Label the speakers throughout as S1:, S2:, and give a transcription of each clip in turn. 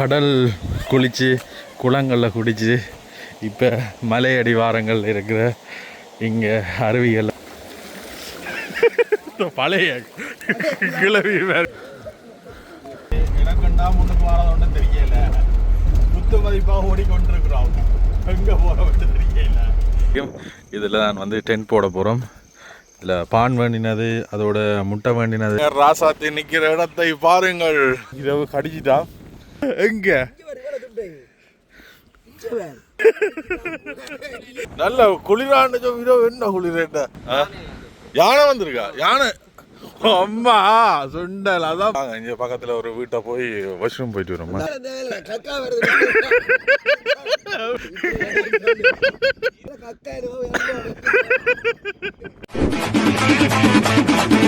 S1: கடல் குளித்து குளங்களில் குடித்து இப்போ மலை அடிவாரங்கள் இருக்கிற இங்கே அருவிகள். பழைய கிளவி வேறு.
S2: எனக்குண்டா முன்னுக்கு வரது ஒன்றும் தெரியல. குத்து மதிப்பாக ஓடிக்கொண்டிருக்கிறோம். எங்கே போகிறோம் தெரியல.
S1: இதில் நான் வந்து டென்ட் போட போகிறோம் இதில் பான் வேண்டினது அதோட முட்டை வேண்டினது.
S2: ராசாத்தி நிற்கிற இடத்தை பாருங்கள். இரவு கடிச்சிட்டா எங்க? நல்ல குளிராண்டு என்ன குளிரேட்ட யானை வந்திருக்கா? யானை. அம்மா சுண்டல் அதான். இங்க பக்கத்துல ஒரு வீட்டை போய் வாஷ்ரூம் போயிட்டு வரோம்மா
S3: கக்கா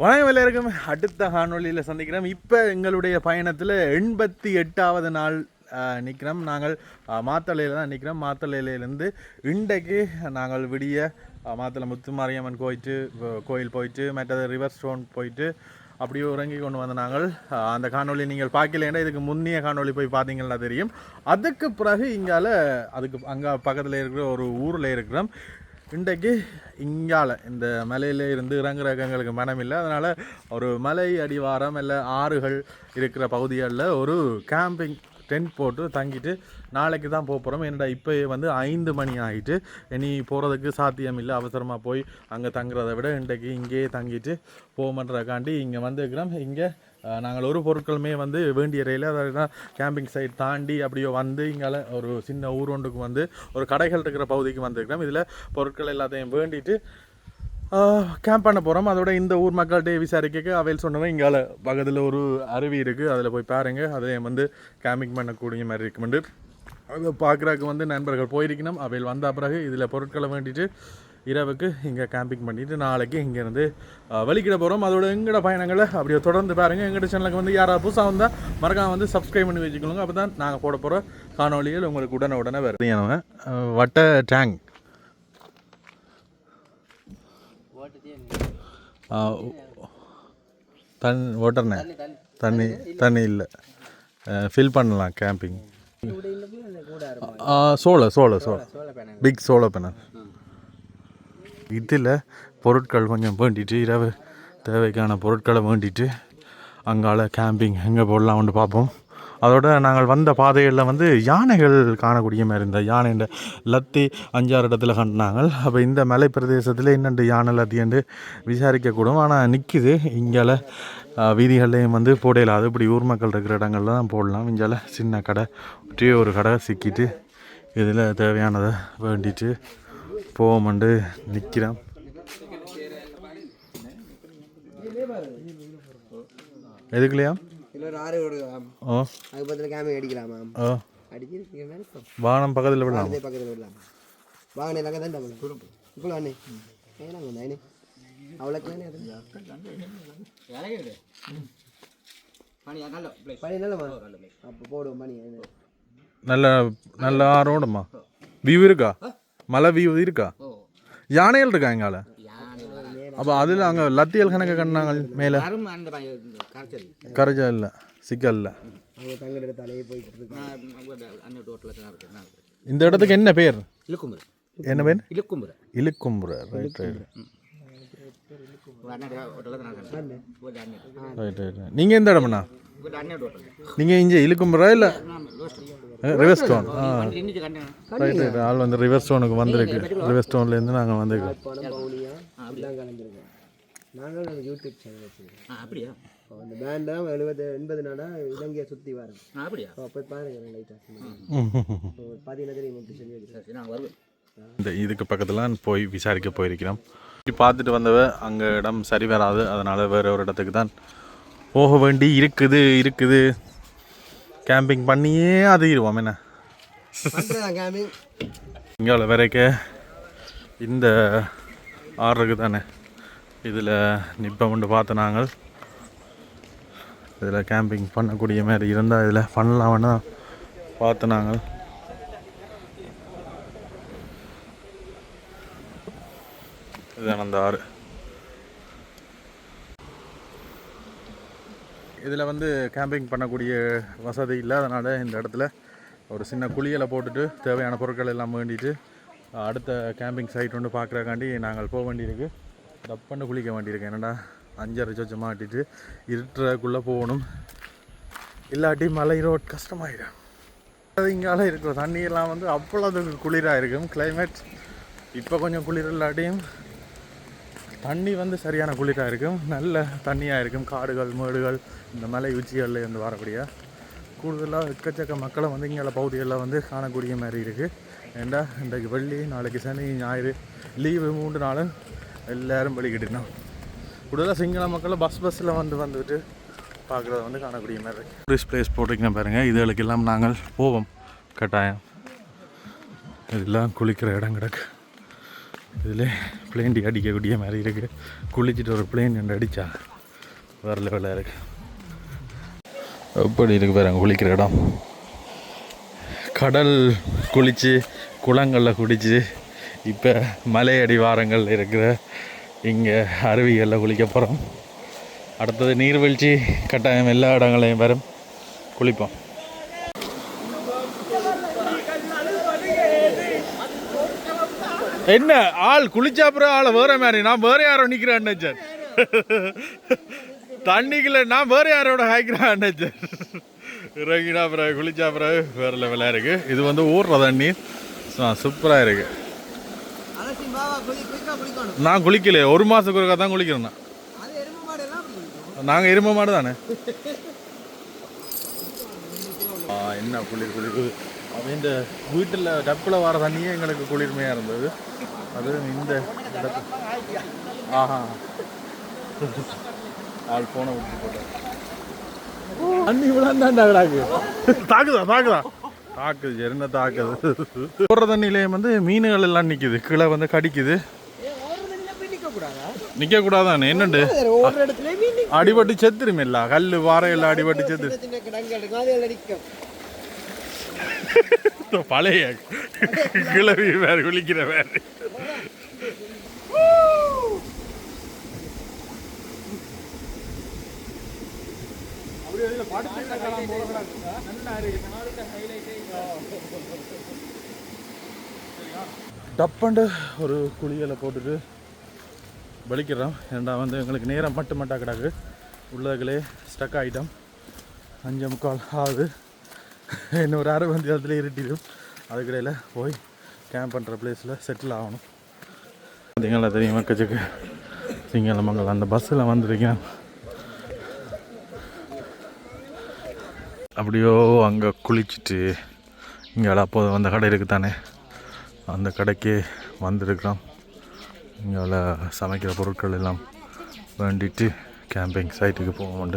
S1: வணக்கம் எல்லாருக்கும். அடுத்த காணொளியில் சந்திக்கிறோம். இப்போ எங்களுடைய பயணத்தில் எண்பத்தி எட்டாவது நாள் நிற்கிறோம் நாங்கள் மாத்தளையில் தான் நிற்கிறோம் மாத்தளையிலேருந்து இன்றைக்கு நாங்கள் விடிய ஆஹ், மாத்தளை முத்துமாரியம்மன் கோயிட்டு கோயில் போயிட்டு மற்றது ரிவர் ஸ்டோன் போயிட்டு அப்படியே உறங்கி கொண்டு வந்த நாங்கள் அந்த காணொளி நீங்கள் பார்க்கலன்னா இதுக்கு முன்னைய காணொளி போய் பார்த்தீங்கன்னா தெரியும். அதுக்கு பிறகு இங்கால அதுக்கு அங்கே பக்கத்தில் இருக்கிற ஒரு ஊரில் இருக்கிறோம். இன்றைக்கு இங்கால இந்த மலையில் இருந்து இறங்குறதுக்கு எங்களுக்கு மனம் இல்லை. அதனால் ஒரு மலை அடிவாரம் இல்லை ஆறுகள் இருக்கிற பகுதிகளில் ஒரு கேம்பிங் டென்ட் போட்டு தங்கிட்டு நாளைக்கு தான் போக போகிறோம் என்னடா இப்போ வந்து ஐந்து மணி ஆகிட்டு இனி போகிறதுக்கு சாத்தியம் இல்லை. அவசரமாக போய் அங்கே தங்குறதை விட இன்றைக்கு இங்கேயே தங்கிட்டு போகமன்றக்காண்டி இங்கே வந்துருக்கிறோம். இங்கே நாங்கள் ஒரு பொருட்களுமே வந்து வேண்டிய ரயில் அதாவது கேம்பிங் சைட் தாண்டி அப்படியோ வந்து இங்கால ஒரு சின்ன ஊர் ஒன்றுக்கு வந்து ஒரு கடைகள் இருக்கிற பகுதிக்கு வந்திருக்கிறோம். இதில் பொருட்கள் எல்லாத்தையும் வேண்டிட்டு கேம்ப் பண்ண போகிறோம் அதோட இந்த ஊர் மக்கள்கிட்ட விசாரிக்க அவையில் சொன்னவன் இங்கால பக்கத்தில் ஒரு அருவி இருக்குது அதில் போய் பாருங்கள் அதை வந்து கேம்பிங் பண்ணக்கூடிய மாதிரி இருக்குமெண்டு அதை பார்க்குறதுக்கு வந்து நண்பர்கள் போயிருக்கணும். அவையில் வந்த பிறகு இதில் பொருட்களை வேண்டிட்டு இரவுக்கு இங்கே கேம்பிங் பண்ணிட்டு நாளைக்கு இங்கேருந்து வலிக்கிட போகிறோம் அதோட எங்கட பயணங்களை அப்படியே தொடர்ந்து பாருங்கள் எங்கட சேனலுக்கு வந்து யாராவது புதுசாக வந்தால் மறக்காம வந்து சப்ஸ்கிரைப் பண்ணி வச்சுக்கோங்க. அப்போ தான் நாங்கள் போட போகிற காணொலிகள் உங்களுக்கு உடனே உடனே வருது வட்ட டேங்க் தன் வாட்டர்ண்ணே தண்ணி தண்ணி. இல்லை. ஃபில் பண்ணலாம் கேம்பிங் சோள சோள சோள பிக் சோள பேனல். இதில் பொருட்கள் கொஞ்சம் வேண்டிட்டு இரவு தேவைக்கான பொருட்களை வேண்டிட்டு அங்கால கேம்பிங் எங்கே போடலாம்னு பார்ப்போம். அதோட நாங்கள் வந்த பாதைகளில் வந்து யானைகள் காணக்கூடிய மாதிரி இருந்த யானைன்ற லத்தி அஞ்சாறு இடத்துல கண்டினாங்க அப்போ இந்த மலை பிரதேசத்தில் இன்னண்டு யானை லத்தியண்டு விசாரிக்கக்கூடும். ஆனால் நிற்குது இங்கால வீதிகள்லேயும் வந்து போடையில் அது இப்படி ஊர் மக்கள் இருக்கிற இடங்கள்ல தான் போடலாம். இங்கால சின்ன கடை ஒற்றே ஒரு கடை சிக்கிட்டு இதில் தேவையானதை வேண்டிட்டு போவோம்ண்டு நிற்கிறோம் எதுக்குலையா ஓ.
S3: அது பக்கத்தில் கேமரா அடிக்கலாமா?
S1: ஓ.
S3: அடிச்சு
S1: வானம் பக்கத்தில் விடலாம்?
S3: அதே பக்கத்தில் விடலாம்? வாங்க நாங்கள் தான் டபுள் இப்போ அண்ணே. ஏன்னா வந்தா அண்ணே? அவ்வளோக்கு
S1: நல்ல நல்ல ஆரோடமா வியூ இருக்கா? மலை வியூ இருக்கா? யானைகள் இருக்கா எங்கால அப்போ அதில் அங்கே லத்தியல் கணக்கு கண்ணாங்க மேலே. கரைஜா இல்லை. சிக்கல் இல்லை. இந்த இடத்துக்கு என்ன பேர்? என்ன பேர்? Ilukkumpura right right right right நீங்கள் எந்த இடம்ண்ணா நீங்கள் இங்கே இலுக்கும்புரா இல்லை ரிவர் ஸ்டோன் ஆ ரைட் ரைட் ஆள் வந்து ரிவர் ஸ்டோனுக்கு வந்திருக்கு ரிவர் ஸ்டோன்லேருந்து நாங்கள் வந்திருக்கோம்
S3: படம் பவுனியா அப்படிலாம் கலந்துருக்கோம் நாங்கள் நாங்கள் யூடியூப் சேனல் வச்சுருக்கோம்.
S4: அப்படியா
S3: அந்த பேண்டாக எழுபது எண்பது நாடாக இலங்கையை சுற்றி வரும்
S4: அப்படியா
S3: அப்போ பாருங்க லைட்டாக பார்த்தீங்கன்னா தெரியும் சொல்லி
S4: நான் வருவேன்
S1: இந்த இதுக்கு பக்கத்தில் போய் விசாரிக்க போயிருக்கிறோம் இப்படி பார்த்துட்டு வந்தவ அங்கே இடம் சரி வராது அதனால் வேற ஒரு இடத்துக்கு தான் போக வேண்டி இருக்குது இருக்குது. கேம்பிங் பண்ணியே அது இருவோம் என்ன இங்கே வரைக்க இந்த ஆறுக்கு தானே இதில் நிப்பம் பார்த்து நாங்கள். இதில் கேம்பிங் பண்ணக்கூடிய மாதிரி இருந்தால் இதில் பண்ணலாம்னு பார்த்து நாங்கள். இதுதான் அந்த ஆறு. இதில் வந்து கேம்பிங் பண்ணக்கூடிய வசதி இல்லாதனால இந்த இடத்துல ஒரு சின்ன குளியலை போட்டுட்டு தேவையான பொருட்கள் எல்லாம் வேண்டிட்டு அடுத்த கேம்பிங் சைட் ஒன்று பார்க்குறக்காண்டி நாங்கள் போக வேண்டியிருக்கு. டப்புன்னு குளிக்க வேண்டியிருக்கு. என்னடா அஞ்சரை சொச்சம் மாட்டிட்டு இருட்டுறக்குள்ளே போகணும். இல்லாட்டி மலை ரோட் கஷ்டமாயிடும். அது இங்கால இருக்கிற தண்ணியெல்லாம் வந்து அவ்வளோ குளிராக இருக்கும். கிளைமேட் இப்போ கொஞ்சம் குளிர் இல்லாட்டியும் தண்ணி வந்து சரியான குளிராக இருக்கும். நல்ல தண்ணியாக இருக்கும். காடுகள் மேடுகள் இந்த மலை உச்சிகளில் இருந்து வரக்கூடிய கூடுதலாக எக்கச்சக்க மக்களை வந்து இங்கே பகுதிகளில் வந்து காணக்கூடிய மாதிரி இருக்குது ஏண்டா இன்றைக்கு வெள்ளி நாளைக்கு சனி ஞாயிறு லீவு மூன்று நாளும் எல்லாரும் வெளிக்கிட்டோம் கூடுதலாக சிங்கள மக்களை பஸ் பஸ்ஸில் வந்து வந்துட்டு பார்க்குறத வந்து காணக்கூடிய மாதிரி இருக்குது டூரிஸ்ட் பிளேஸ் போட்டிருக்கீங்க பாருங்கள் இதுகளுக்கெல்லாம் நாங்கள் போவோம். கட்டாயம். இதெல்லாம் குளிக்கிற இடம் கிடக்கு. இதில் பிளேண்டி அடிக்கக்கூடிய மாதிரி இருக்குது குளிச்சுட்டு ஒரு பிளேன் ரெண்டு அடித்தா வேறு லெவலாக இருக்கு. எப்படி இருக்கு பாருங்க குளிக்கிற இடம். கடல் குளித்து குளங்களில் குடித்து இப்போ மலை அடிவாரங்கள் இருக்கிற இங்கே அருவிகளில் குளிக்க போகிறோம் அடுத்தது நீர்வீழ்ச்சி கட்டாயம் எல்லா இடங்களையும் வரும். குளிப்போம். என்ன? ஆள் குளிச்சாப்புறம் ஆளை வேற மாதிரி. நான் வேற யாரோ நிக்கிறேன் சார் தண்ணிக்குள்ள நான் வேற யாரோட ஹாய்க்கிறேன் சார் இறங்கினா பிறகு குளிச்சா பிறகு வேற லெவலாக இருக்கு. இது வந்து ஊர்ற தண்ணி. சூப்பராக இருக்கு. நான் குளிக்கல ஒரு மாதத்துக்கு ஒருக்கா தான் குளிக்கிறேன் நான்.
S3: நாங்கள் எருமை மாடு
S1: தானே? என்ன குளிர் குளிர். அவன் இந்த வீட்டில் டப்பில் வர தண்ணியே எங்களுக்கு குளிர்மையாக இருந்தது அது இந்த இடத்து ஆஹா ஆள் போன விட்டு போட்டார் தண்ணி விழாண்டாண்டா கிடாக்கு தாக்குதா தாக்குதா தாக்குது என்ன தாக்குது போடுற தண்ணியிலே வந்து மீன்கள் எல்லாம் நிற்குது கீழே வந்து கடிக்குது நிற்க கூடாதானே என்னண்டு
S3: ஒரு இடத்துல மீன்
S1: அடிபட்டு செத்துரும் இல்ல கல்லு பாறையில் அடிபட்டு செத்து
S3: சின்ன கிடங்கு எடுக்கும் அது எல்லாம் நிற்கும்
S1: பழைய கிளவி வேற குளிக்கிற வேற. டப்பண்டு ஒரு குளியலை போட்டுட்டு வலிக்கிறோம். ஏன்டா வந்து எங்களுக்கு நேரம் மட்டும் மட்டா கிடக்கு உள்ளதுகளே ஸ்டக் ஆகிட்டோம் அஞ்சு முக்கால் ஆகுது. இன்னொரு அரை மணி நேரத்தில் இருட்டிடும். அதுக்கிடையில் போய் கேம்ப் பண்ணுற பிளேஸில் செட்டில் ஆகணும். பார்த்தீங்களா தெரியும்? கச்சுக்கு சிங்களமங்கலம் அந்த பஸ்ஸில் வந்திருக்கேன். அப்படியோ அங்கே குளிச்சுட்டு இங்கே அப்போது அந்த கடை இருக்குது தானே அந்த கடைக்கு வந்திருக்கிறோம் இங்கே சமைக்கிற பொருட்கள் எல்லாம் வேண்டிட்டு கேம்பிங் சைட்டுக்கு போக போவோம்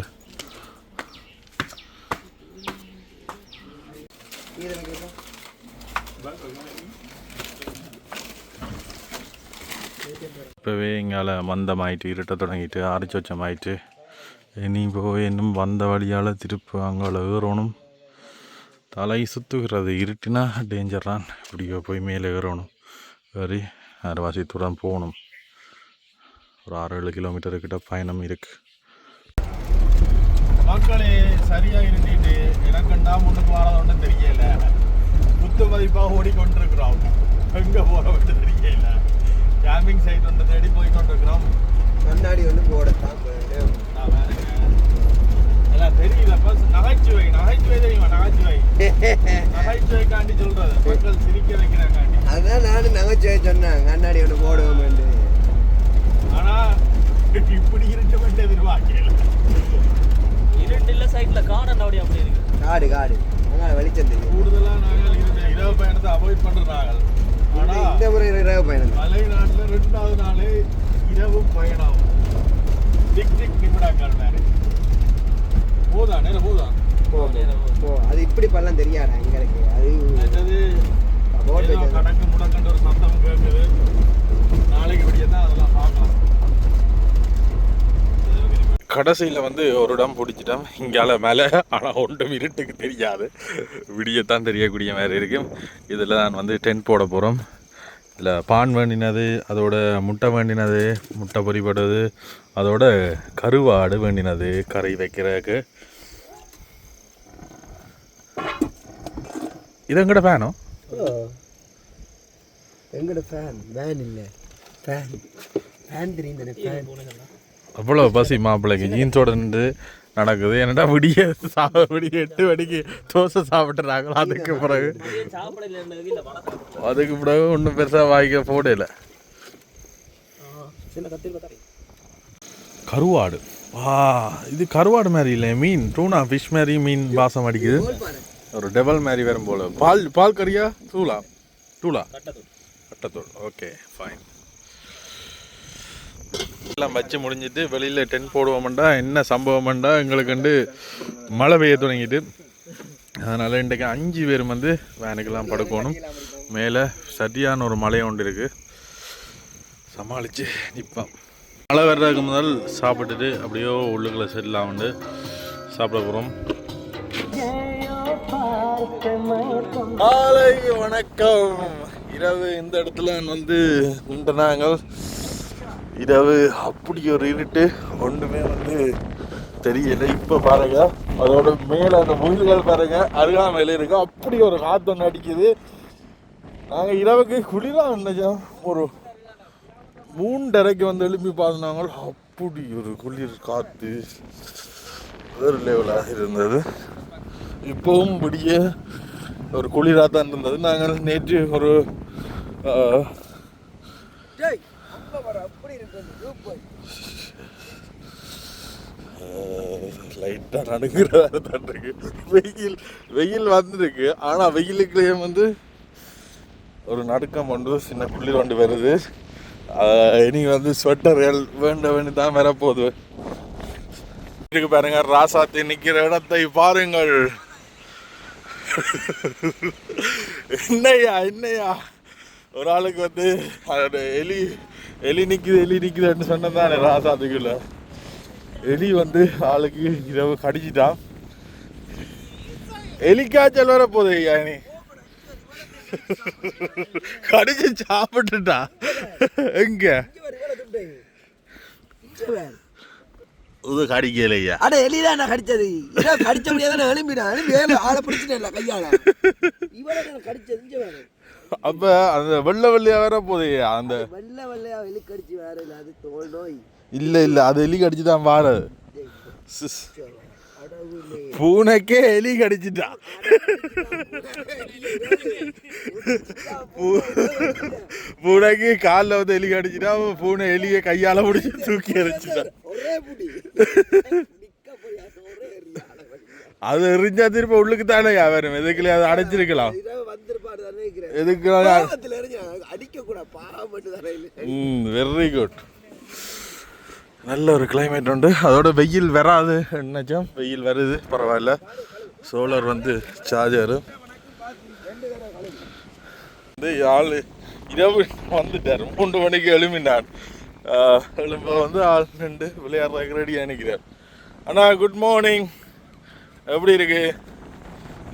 S1: இப்போவே இங்கால மந்தமாயிட்டு இருட்ட தொடங்கிட்டு அரைச்சொச்சமாயிட்டு இனி போய் இன்னும் வந்த வழியால் திருப்பி அங்கால ஏறணும். தலை சுத்துகிறது இருட்டினா டேஞ்சர் தான். இப்படியோ போய் மேலே ஏறணும். ஏறி அரைவாசி போகணும். ஒரு ஆறு ஏழு கிலோமீட்டர் கிட்ட பயணம் இருக்கு. மக்களே சரியாக இருந்துட்டு எனக்குண்டா முன்னுக்கு வரது ஒன்றும் தெரியல. குத்து மதிப்பாக ஓடிக்கொண்டிருக்கிறோம். எங்கே போகிறோம் தெரியல. கேம்பிங் சைட் ஒன்று தேடி போய் கொண்டிருக்கிறோம்
S3: கண்ணாடி ஒன்று போடத்தான் வேண்டும்
S1: எல்லாம் தெரியல பஸ் நகைச்சுவை நகைச்சுவை தெரியுமா நகைச்சுவை? நகைச்சுவைக்காண்டி சொல்றது மக்கள் சிரிக்க வைக்கிறாங்காண்டி.
S3: அதுதான் நானும் நகைச்சுவை சொன்னேன் கண்ணாடி ஒன்று போடுவோம்
S1: ஆனா இப்படி இருக்க வேண்டிய எதிர்பார்க்கல
S5: இருட்டில் சைக்கிளில் காண அப்படி அப்படி இருக்கு
S3: காடு காடு. அங்கே வெளிச்சம் தெரியும்
S1: கூடுதலா நாங்கள் இரவு பயணத்தை அவாய்ட் பண்ற நாங்கள்.
S3: இந்த முறை இரவு பயணம்
S1: மலை நாட்டுல ரெண்டாவது நாளே இரவு பயணம். டிக் டிக் நிமிடங்கள் வேறு. போதா நேரம் போதா
S3: போ போ அது இப்படி பண்ணலாம் தெரியாடா எங்களுக்கு? அது
S1: என்னது? கணக்கு முடக்கன்ற ஒரு சத்தம் கேட்குது நாளைக்கு விடிய கடைசியில் வந்து ஒரு இடம் பிடிச்சிட்டோம் இங்கால மேலே. ஆனால் ஒன்றும் இருட்டுக்கு தெரியாது. விடியத்தான் தெரியக்கூடிய மாதிரி இருக்கும் இதில் நான் வந்து டென்ட் போட போகிறோம் இல்லை பான் வேண்டினது அதோட முட்டை வேண்டினது முட்டை பொரிப்படுறது அதோட கருவாடு வேண்டினது கறி வைக்கிறதுக்கு. இது எங்கட ஃபேனோ
S3: எங்கட ஃபேன் வேன் இல்லை. ஃபேன் ஃபேன் தெரியும் தானே ஃபேன்
S1: அவ்வளோ பசி மாப்பிள்ளைக்கு. ஜீன்ஸோட நின்று நடக்குது. என்னடா விடிய சா விடிய எட்டு மணிக்கு தோசை சாப்பிட்றாங்களோ அதுக்கு பிறகு. அதுக்கு பிறகு ஒன்றும் பெருசாக வாய்க்க போடல. கருவாடு. வா இது கருவாடு மாதிரி இல்லை மீன். டூனா ஃபிஷ் மாதிரி மீன் வாசம் அடிக்குது. ஒரு டெவல் மாதிரி வரும் போல. பால் பால் கறியா? தூளா? தூளா?
S4: கட்டத்தூள்
S1: கட்டத்தூள் ஓகே ஃபைன் எல்லாம் வச்சு முடிஞ்சிட்டு வெளியில் டென்ட் போடுவோம்டா என்ன சம்பவம்டா எங்களுக்கு வந்து மழை பெய்ய தொடங்கிட்டு. அதனால் இன்றைக்கு அஞ்சு பேர் வந்து வேனுக்கெல்லாம் படுக்கணும். மேலே சரியான ஒரு மழையை ஒன்று இருக்குது சமாளித்து நிற்போம் மழை வர்றதுக்கு முதல் சாப்பிட்டுட்டு அப்படியோ உள்ளுக்குள்ளே செட்டில் ஆகுண்டு சாப்பிட போகிறோம் காலை வணக்கம். இரவு இந்த இடத்துல வந்து நின்று நாங்கள் இரவு அப்படி ஒரு இருட்டு ஒன்றுமே வந்து தெரியல. இப்போ பாருங்க அதோட மேலே அந்த முயல்கள் பாருங்க அருகாமையில் இருக்கு. அப்படி ஒரு காத்து ஒன்று அடிக்குது. நாங்கள் இரவுக்கு குளிராக நினைச்சோம். ஒரு மூன்றரைக்கு வந்து எழுப்பி பார்த்தாங்க அப்படி ஒரு குளிர் காற்று வேறு லெவலாக இருந்தது. இப்போவும் இப்படியே ஒரு குளிராக தான் இருந்தது. நாங்கள் நேற்று ஒரு ஆஹ்,
S3: டேய் அப்பா வர அப்படி இருக்கு சூப்பர்
S1: லைட்டாக நடுங்கிற தான் இருக்கு வெயில் வெயில் வந்திருக்கு. ஆனால் வெயிலுக்குள்ளேயே வந்து ஒரு நடுக்கம் ஒன்று சின்ன குளிர் ஒன்று வருது. இனி வந்து ஸ்வெட்டர்கள் வேண்ட வேண்டி தான் வரப்போகுது. இருக்கு பாருங்க ராசாத்தி நிற்கிற இடத்தை பாருங்கள். என்னையா என்னையா? ஒரு ஆளுக்கு வந்து அதோட எலி எலி நிற்குது எலி நிற்குதுன்னு சொன்னதானே ராசாத்துக்குள்ள? எலி வந்து ஆளுக்கு இரவு கடிச்சிட்டான் எலி காய்ச்சல் வர போகுது ஐயா நீ கடிச்சு சாப்பிட்டுட்டா. எங்க? இது கடிக்கல ஐயா.
S3: அட எலிதான் நான் கடிச்சது. கடிச்ச முடியாத எழும்பிடான் எழும்பி ஆளை பிடிச்சிட்டேன்ல கையால. கடிச்சது வேற
S1: அப்ப அந்த வெள்ளை வெள்ளையா வர போகுது ஐயா அந்த
S3: வெள்ளை வெள்ளையா எலி கடிச்சு வேற இல்லை அது தோல் நோய்.
S1: இல்ல இல்ல அது எலி கடிச்சு தான்.
S3: அடவுளே
S1: பூனைக்கே எலி கடிச்சிட்டா. பூனைக்கு காலில் வந்து எலி கடிச்சிட்டா பூனை எலியை கையால பிடிச்சி தூக்கி
S3: போய் அது
S1: எரிஞ்சா திரும்ப உள்ளுக்கு தானே வரும் எதுக்குள்ளே அதை அடைச்சிருக்கலாம் எதுக்கு
S3: பாவத்துல எரிஞ்சு அடிக்க கூட பாவம் மட்டும் தானே இல்லை
S1: ம் வெரி குட் நல்ல ஒரு கிளைமேட் உண்டு. அதோட வெயில் வராது என்னச்சும் வெயில் வருது பரவாயில்ல. சோலார் வந்து சார்ஜரு வந்து ஆள் இரவு வந்துட்டார். மூன்று மணிக்கு எழுமினார் எழும்ப வந்து ஆள் நின்று விளையாடுறதுக்கு ரெடி நிற்கிறார் அண்ணா குட் மார்னிங் எப்படி இருக்கு?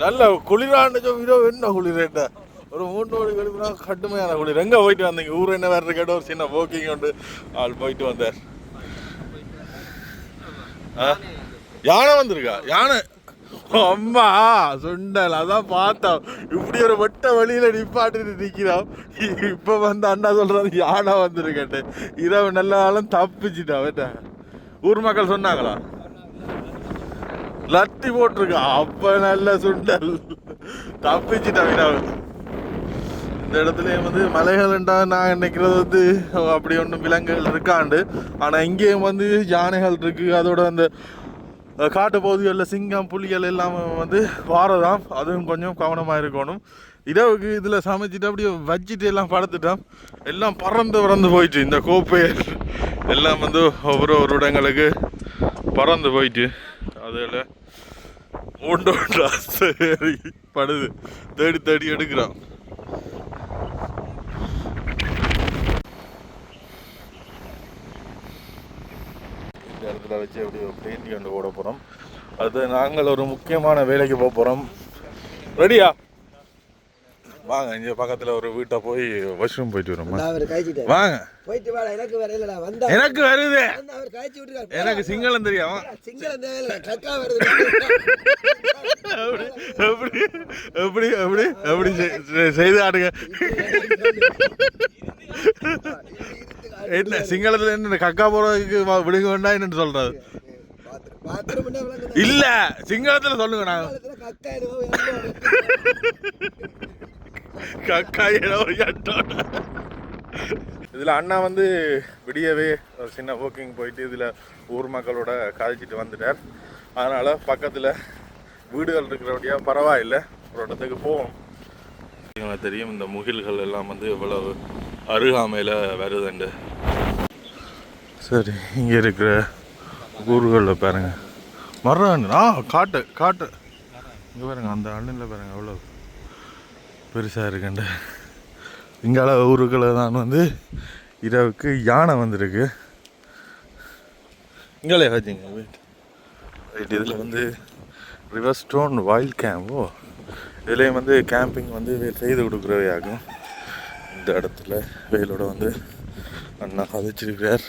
S1: நல்ல குளிரான்னு இரவு என்ன குளிரேட்டா ஒரு மூணு மணி கழிப்புனா கடுமையான குளிர். எங்கே போயிட்டு வந்தீங்க? ஊர் என்ன வேறு கேட்ட ஒரு சின்ன வாக்கிங் உண்டு. ஆள் போயிட்டு வந்தார். யானை வந்திருக்கா? யானை. அம்மா சுண்டல். அதான் பார்த்தோம். இப்படி ஒரு வட்ட வழியில நிப்பாட்டுட்டு நிக்கிறோம். இப்ப வந்து அண்ணா சொல்றது யானை வந்திருக்கட்டு இரவு நல்ல நாளும் தப்பிச்சுட்டா ஊர் மக்கள் சொன்னாங்களா? லத்தி போட்டிருக்கா. அப்ப நல்ல சுண்டல். தப்பிச்சுட்டா இரவு இந்த இடத்துலையும் வந்து மலைகள்ண்டா நான் நினைக்கிறது வந்து அப்படி ஒன்றும் விலங்குகள் இருக்காண்டு. ஆனால் இங்கேயும் வந்து யானைகள் இருக்குது அதோட அந்த காட்டு பகுதிகளில் சிங்கம் புலிகள் எல்லாம் வந்து வாரதாம். அதுவும் கொஞ்சம் கவனமாக இருக்கணும். இரவுக்கு இதில் சமைச்சிட்டு அப்படியே வச்சுட்டு எல்லாம் படுத்துட்டோம். எல்லாம் பறந்து பறந்து போயிட்டு இந்த கோப்பை எல்லாம் வந்து ஒவ்வொரு ஒரு இடங்களுக்கு பறந்து போயிட்டு அதில் ஒன்று உண்டா சரி படுது. தேடி தேடி எடுக்கிறான். இடத்துல வச்சு அப்படி ஒரு பெயிண்டிங் கொண்டு போட போகிறோம் அது நாங்கள் ஒரு முக்கியமான வேலைக்கு போக போகிறோம் ரெடியா வாங்க இங்க பக்கத்துல ஒரு வீட்டை போய் வாஷ்ரூம் போயிட்டு வரோம். வாங்க.
S3: போயிட்டு வாடா எனக்கு
S1: வருது. எனக்கு சிங்களம் தெரியாம.
S3: சிங்களம் ட்ரக்கா வருது.
S1: எப்படி எப்படி எப்படி எப்படி செய்- செய்- செய்து ஆடுங்க என்ன சிங்களத்துல என்ன கக்கா போறதுக்கு வா- விடுங்க வேண்டாம் என்னன்னு சொல்றது இல்ல சிங்களத்துல சொல்லுங்க நான்.
S3: கக்கா என்னவோ
S1: கக்கா ஏதோ இதுல அண்ணா வந்து விடியவே ஒரு சின்ன வாக்கிங் போயிட்டு இதுல ஊர் மக்களோட காதிச்சிட்டு வந்துட்டார். அதனால பக்கத்துல வீடுகள் இருக்கிறபடியா பரவாயில்லை. ஒரு இடத்துக்கு போவோம். உங்களுக்கு தெரியும் இந்த முகில்கள் எல்லாம் வந்து எவ்வளவு அருகாமையில் வருதுண்டு. சரி இங்கே இருக்கிற ஊர்களில் பாருங்க. மரம் ஆ காட்டு காட்டு. இங்கே பாருங்க அந்த அண்ணனில் பாருங்க எவ்வளோ பெருசாக இருக்குண்டு. இங்கால ஊருக்களை தான் வந்து இரவுக்கு யானை வந்திருக்கு. இங்காலே வச்சுங்க ரைட் இதில் வந்து ரிவர் ஸ்டோன் வைல்ட் கேம்போ இதுலேயும் வந்து கேம்பிங் வந்து செய்து கொடுக்குறவையாகும். இந்த இடத்துல வெயிலோட வந்து அண்ணா கதைச்சிருக்கிறார்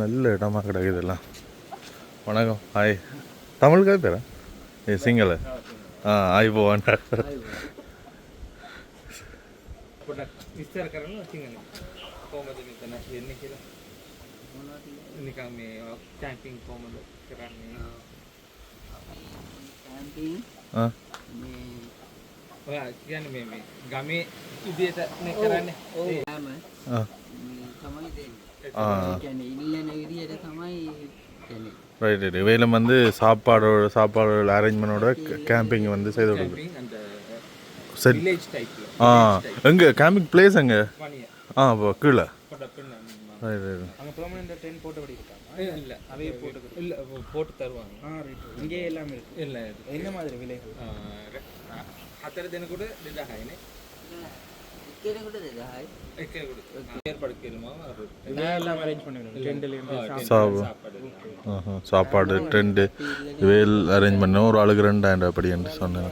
S1: நல்ல இடமா கிடக்குது இதெல்லாம் வணக்கம் ஹாய் தமிழ் காய் பேரா ஏ சிங்கள ஆ ஆய் போவான்
S5: විස්තර කරන්න සිංහල කෝමද මෙතන එන්න කියලා නිකම් මේ චැම්පිං කෝමද කරන්නේ
S1: ஆ
S5: ඔයා කියන්න මේ මේ ගමේ ඉදියට නේ කරන්නේ ඒ
S1: ஆ
S6: තමයි දෙන්නේ.
S1: ரைட் ரைட் இவையிலும் வந்து சாப்பாடோட சாப்பாடோட அரேஞ்ச்மெண்டோட கேம்பிங் வந்து செய்து கொடுக்குறோம் சரி ஆ. எங்கே? கேம்பிங் பிளேஸ் எங்கே? ஆ கீழே.
S5: அங்கே பெர்மனன்ட் போட்டு இல்லை போட்டு இல்லை போட்டு தருவாங்க. ஆ மாதிரி கேள்வி
S1: கூட இல்லை சாப்பாடு ட்ரெண்டு இவையில் அரேஞ்ச் பண்ண ஒரு ஆளுக்கு ரெண்டாயிரம் அப்படின்ட்டு சொன்னேன்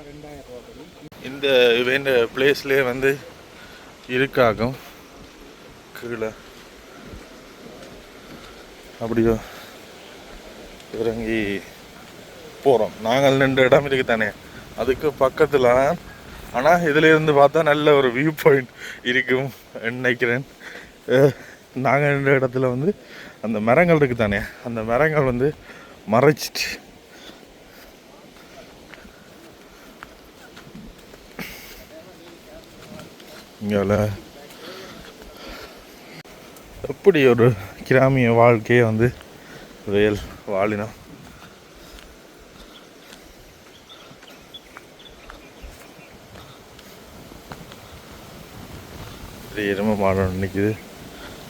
S1: இந்த இவன் பிளேஸ்லேயே வந்து இருக்காகும் கீழே அப்படியோ இறங்கி போகிறோம் நாங்கள் ரெண்டு இடம் இருக்குது தானே அதுக்கு பக்கத்தில் ஆனால் இதில் இருந்து பார்த்தா நல்ல ஒரு வியூ பாயிண்ட் இருக்கும் நினைக்கிறேன். நாங்கள் நின்ற இடத்துல வந்து அந்த மரங்கள் இருக்குது தானே அந்த மரங்கள் வந்து மறைச்சிட்டு. இங்கே எப்படி ஒரு கிராமிய வாழ்க்கையை வந்து வேல் வாழினோம் பெரிய எருமை மாடம் நிற்கிது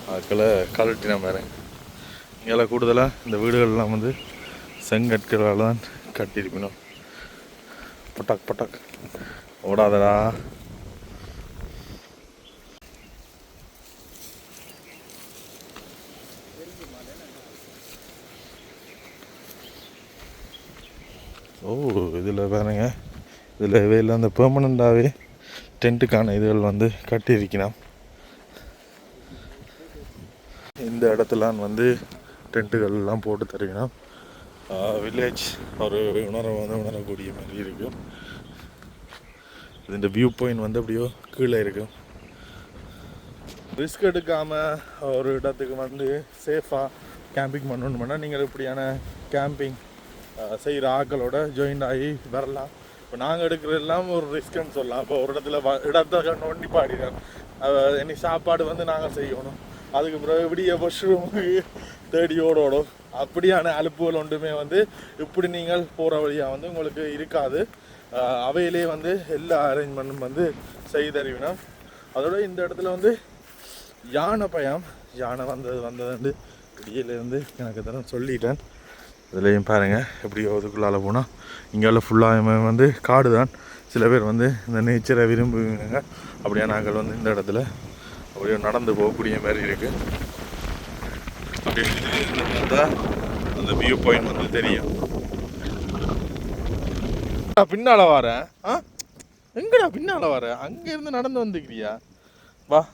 S1: அதுக்குள்ள கலட்டின பாருங்க இங்கெல்லாம் கூடுதலாக இந்த வீடுகள்லாம் வந்து செங்கற்களால் தான் கட்டியிருக்கணும். பட்டாக் பட்டாக். ஓடாதடா. ஓ இதில் பாருங்க. இதில் இவையில் அந்த பெர்மனண்ட்டாகவே டென்ட்டுக்கான இதுகள் வந்து கட்டியிருக்கணும். இந்த இடத்துலாம் வந்து டென்ட்டுகள்லாம் போட்டு தருவீங்கன்னா வில்லேஜ் ஒரு உணர வந்து உணரக்கூடிய மாதிரி இருக்கும். இந்த வியூ பாயிண்ட் வந்து அப்படியோ கீழே இருக்கும் ரிஸ்க் எடுக்காமல் ஒரு இடத்துக்கு வந்து சேஃபாக கேம்பிங் பண்ணணும்னா நீங்கள் இப்படியான கேம்பிங் செய்கிற ஆக்களோட ஜாயின் ஆகி வரலாம். இப்போ நாங்கள் எடுக்கிறதெல்லாம் ஒரு ரிஸ்க்குன்னு சொல்லலாம். இப்போ ஒரு இடத்துல வ- இடத்த நோண்டி பாடிதான் இனி சாப்பாடு வந்து நாங்கள் செய்யணும். அதுக்கு பிறகு விடிய வாஷ்ரூமுக்கு தேடி ஓடோடும் அப்படியான அலுப்புகள் ஒன்றுமே வந்து இப்படி நீங்கள் போகிற வழியாக வந்து உங்களுக்கு இருக்காது. அவையிலே வந்து எல்லா அரேஞ்ச்மெண்ட்டும் வந்து செய்தறிவினோம் அதோட இந்த இடத்துல வந்து யானை பயம். யானை வந்தது வந்ததுண்டு. இருந்து எனக்கு தரம் சொல்லிட்டேன். இதுலேயும் பாருங்கள் எப்படி அதுக்குள்ளால போனால் இங்கே ஃபுல்லாக வந்து காடு தான் சில பேர் வந்து இந்த நேச்சரை விரும்புவீங்க அப்படியே நாங்கள் வந்து இந்த இடத்துல அப்படியே நடந்து போகக்கூடிய மாதிரி இருக்குது அப்படியே இதுல அந்த வியூ பாயிண்ட் வந்து தெரியும். நான் பின்னால வரேன். ஆ? எங்கடா பின்னால வர? அங்க இருந்து நடந்து வந்துக்கிறியா? வா.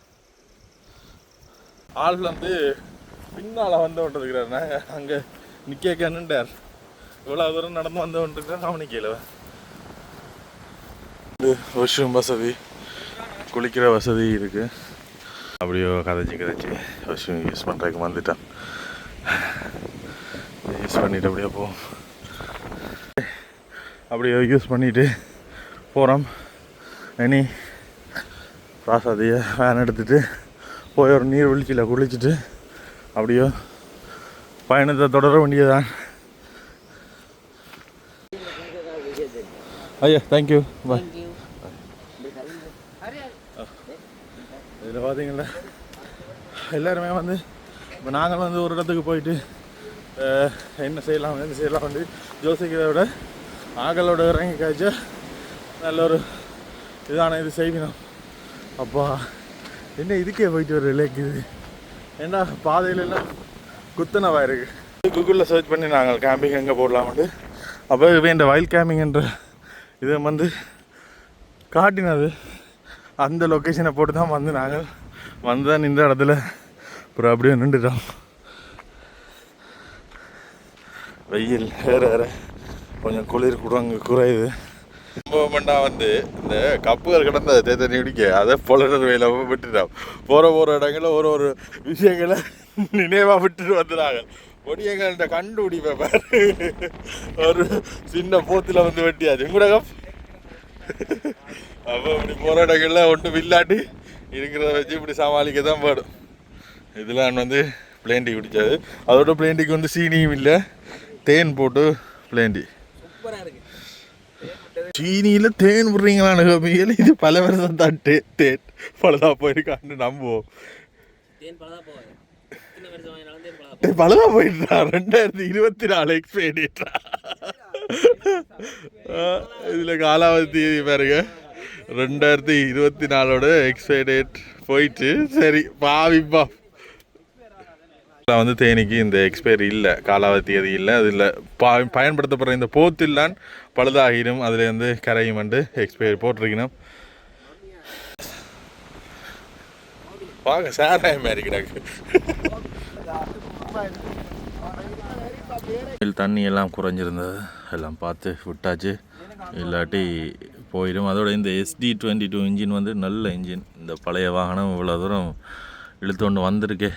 S1: ஆள் வந்து பின்னால வந்து கொண்டிருக்கிறார். நாங்க அங்க நிக்க நின்றார். இவ்வளவு தூரம் நடந்து வந்து கொண்டிருக்கிறேன் கவனிக்கல வாஷ்ரூம் வசதி. குளிக்கிற வசதி இருக்குது அப்படியோ கதைச்சி கதைச்சி. வாஷ்ரூம் யூஸ் பண்ணுறதுக்கு வந்துட்டான் யூஸ் பண்ணிவிட்டு அப்படியே போவோம் அப்படியே யூஸ் பண்ணிவிட்டு போகிறோம் இனி பிராசாதியை வேன் எடுத்துகிட்டு போய் ஒரு நீர் வீழ்ச்சியில் குளிச்சுட்டு அப்படியோ பயணத்தை தொடர வேண்டியதுதான். ஐயா தேங்க்யூ பாய் இதில் பார்த்தீங்கன்னா எல்லாருமே வந்து இப்போ நாங்கள் வந்து ஒரு இடத்துக்கு போயிட்டு என்ன செய்யலாம் என்ன செய்யலாம் வந்து யோசிக்கிறத விட ஆக்களோட இறங்கி காய்ச்சா நல்ல ஒரு இதான இது செய்வினோம் அப்பா என்ன இதுக்கே போயிட்டு ஒரு இலக்குது ஏன்னா பாதையில எல்லாம் குத்தனவா இருக்கு? கூகுளில் சர்ச் பண்ணி நாங்கள் கேம்பிங் எங்கே போடலாம்ட்டு அப்போ இந்த வயல் கேம்பிங்ன்ற இதை வந்து காட்டினது. அந்த லொக்கேஷனை போட்டு தான் வந்து நாங்கள் வந்து தான் இந்த இடத்துல. அப்புறம் அப்படியே நின்றுட்டோம். வெயில் வேற வேற. கொஞ்சம் குளிர் கூட அங்கே குறையுது. பண்ணா வந்து இந்த கப்புகள் கிடந்த தேத்தனி குடிக்க அதை பொலர் வேலை விட்டுட்டோம். போகிற போகிற இடங்களில் ஒரு ஒரு விஷயங்களை நினைவாக விட்டுட்டு வந்துடுறாங்க ஒடியங்கள்ட்ட கண்டுபிடிப்பேன் பாரு. ஒரு சின்ன போத்தில் வந்து வெட்டியாச்சு. கூட கப் அப்போ இப்படி போகிற இடங்களில் ஒன்றும் இல்லாட்டி இருக்கிறத வச்சு இப்படி சமாளிக்க தான் போடும் இதெல்லாம் வந்து பிளேண்டி குடித்தது அதோட பிளேண்டிக்கு வந்து சீனியும் இல்லை. தேன் போட்டு
S5: சூப்பராக இருக்கு.
S1: சீனியில் தேன் விடுறீங்களான்னு கம்மியில் இது பல வருஷம் தான் டே தேன். பலதா போயிருக்கான்னு நம்புவோம்.
S4: தேன் பழதா போகாது. சின்ன வருஷம் வாங்கினாலும் தேன் பழதா
S1: டேய், பலதா போயிட்டா ரெண்டாயிரத்தி இருபத்தி நாலு எக்ஸ்பைரிட்டா இதில் காலாவதி பாருங்க. ரெண்டாயிரத்தி இருபத்தி நாலோட எக்ஸ்பைரி டேட் போயிட்டு சரி பாவிப்பா இதுல வந்து தேனிக்கு இந்த எக்ஸ்பைரி இல்லை காலாவதி அது இல்லை. அதில் பா பயன்படுத்தப்படுற இந்த போத்தில்லான் பழுதாகிடும். அதுலேருந்து கரையும் வந்து எக்ஸ்பைரி போட்டிருக்கணும். வாங்க சார் மாதிரி கிடக்கு. தண்ணி எல்லாம் குறைஞ்சிருந்தது. எல்லாம் பார்த்து விட்டாச்சு. இல்லாட்டி போயிடும். அதோட இந்த எஸ்டி டுவெண்ட்டி டூ இன்ஜின் வந்து நல்ல இன்ஜின் இந்த பழைய வாகனம் இவ்வளோ தூரம் இழுத்து கொண்டு வந்திருக்கு.